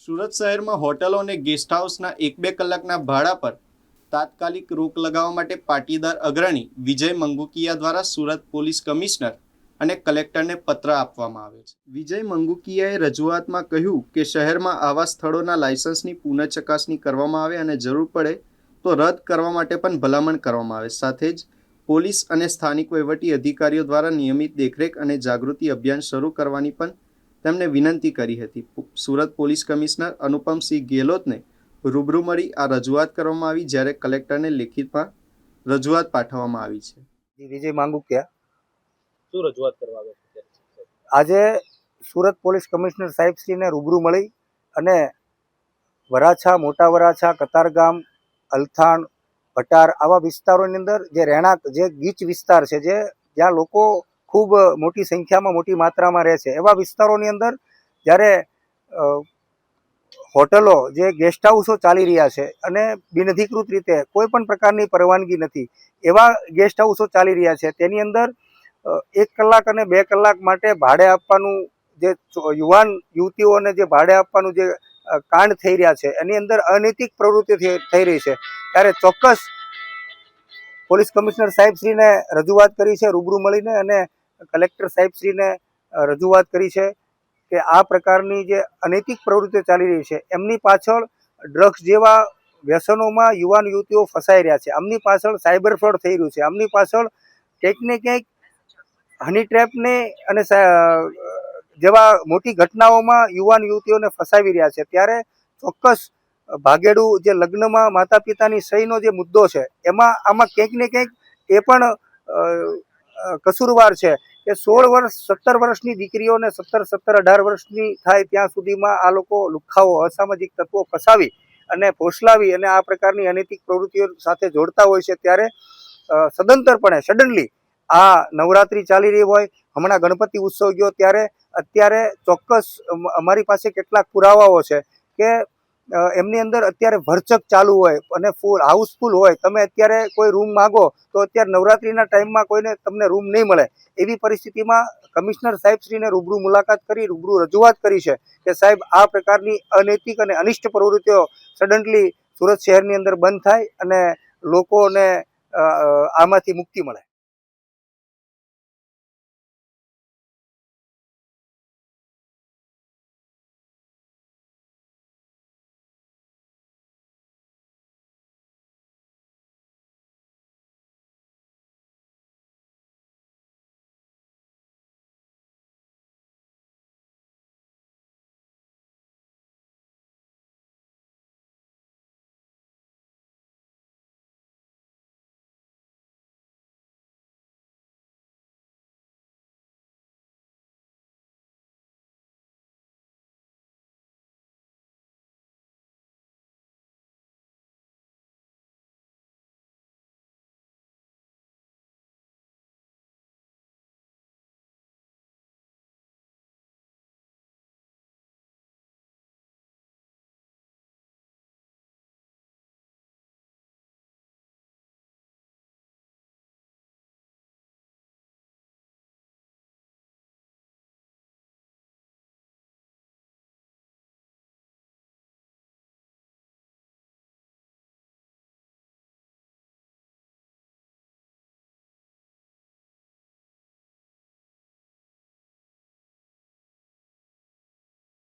સુરત શહેરમાં હોટલો અને ગેસ્ટ હાઉસના એક બે કલાકના ભાડા પર તાત્કાલિક રોક લગાવવા માટે પાટીદાર અગ્રણી વિજય મંગુકિયા દ્વારા સુરત પોલીસ કમિશનર અને કલેક્ટરને પત્ર આપવામાં આવે છે. વિજય મંગુકિયાએ રજૂઆતમાં કહ્યું કે શહેરમાં આવા સ્થળોના લાયસન્સની પુનઃ ચકાસણી કરવામાં આવે અને જરૂર પડે તો રદ કરવા માટે પણ ભલામણ કરવામાં આવે. સાથે જ પોલીસ અને સ્થાનિક વહીવટી અધિકારીઓ દ્વારા નિયમિત દેખરેખ અને જાગૃતિ અભિયાન શરૂ કરવાની પણ તેમણે વિનંતી કરી હતી. સુરત પોલીસ કમિશનર અનુપમસિંહ ગેહલોતને રૂબરૂ મળી આ રજૂઆત કરવામાં આવી જ્યારે કલેક્ટરને લેખિતમાં રજૂઆત પાઠવવામાં આવી છે. વિજય માંગુકિયા. શું રજૂઆત કરવા આજે સુરત પોલીસ કમિશનર સાહેબશ્રીને રૂબરૂ મળી અને વરાછા મોટા વરાછા કતારગામ અલથાણ ભટાર આવા વિસ્તારોની અંદર જે રહેણાંક જે ગીચ વિસ્તાર છે જે જ્યાં લોકો ખૂબ મોટી સંખ્યામાં, મોટી માત્રામાં રહે છે. એવા વિસ્તારોની અંદર જ્યારે હોટલો જે ગેસ્ટ હાઉસો ચાલી રહ્યા છે અને બિનઅધિકૃત રીતે કોઈ પણ પ્રકારની પરવાનગી નથી, એવા ગેસ્ટ હાઉસો ચાલી રહ્યા છે, તેની અંદર એક કલાક અને બે કલાક માટે ભાડે આપવાનું જે યુવાન યુવતીઓને જે ભાડે આપવાનું જે કાંડ થઈ રહ્યા છે, એની અંદર અનૈતિક પ્રવૃત્તિ થઈ રહી છે. ત્યારે ચોક્કસ પોલીસ કમિશનર સાહેબશ્રીને રજૂઆત કરી છે, રૂબરૂ મળીને અને કલેક્ટર સાહેબશ્રીને રજૂઆત કરી છે કે આ પ્રકારની જે અનૈતિક પ્રવૃત્તિઓ ચાલી રહી છે, એમની પાછળ ડ્રગ્સ જેવા વ્યસનોમાં યુવાન યુવતીઓ ફસાઈ રહ્યા છે. આમની પાછળ સાયબર ફ્રોડ થઈ રહ્યું છે. આમની પાછળ ક્યાંક ને ક્યાંક હની ટ્રેપને અને જેવા મોટી ઘટનાઓમાં યુવાન યુવતીઓને ફસાવી રહ્યા છે. ત્યારે ચોક્કસ ભાગેડું જે લગ્નમાં માતા પિતાની સહીનો જે મુદ્દો છે, એમાં આમાં ક્યાંક ને ક્યાંક એ પણ કસૂરવાર છે કે સોળ વર્ષ, સત્તર વર્ષની દીકરીઓને સત્તર સત્તર અઢાર વર્ષની થાય ત્યાં સુધીમાં આ લોકો લુખાઓ, અસામાજિક તત્વો ફસાવી અને ફોસલાવી અને આ પ્રકારની અનૈતિક પ્રવૃત્તિઓ સાથે જોડતા હોય છે ત્યારે સદંતરપણે સડનલી આ નવરાત્રિ ચાલી રહી હોય, હમણાં ગણપતિ ઉત્સવ ગયો ત્યારે અત્યારે ચોક્કસ અમારી પાસે કેટલાક પુરાવાઓ છે કે એમની અંદર અત્યારે ભરચક ચાલુ હોય અને ફૂલ હાઉસફુલ હોય. તમે અત્યારે કોઈ રૂમ માગો તો અત્યારે નવરાત્રિના ટાઈમમાં કોઈને તમને રૂમ નહીં મળે. એવી પરિસ્થિતિમાં કમિશનર સાહેબશ્રીને રૂબરૂ મુલાકાત કરી, રૂબરૂ રજૂઆત કરી છે કે સાહેબ, આ પ્રકારની અનૈતિક અને અનિષ્ટ પ્રવૃત્તિઓ સડનલી સુરત શહેરની અંદર બંધ થાય અને લોકોને આમાંથી મુક્તિ મળે.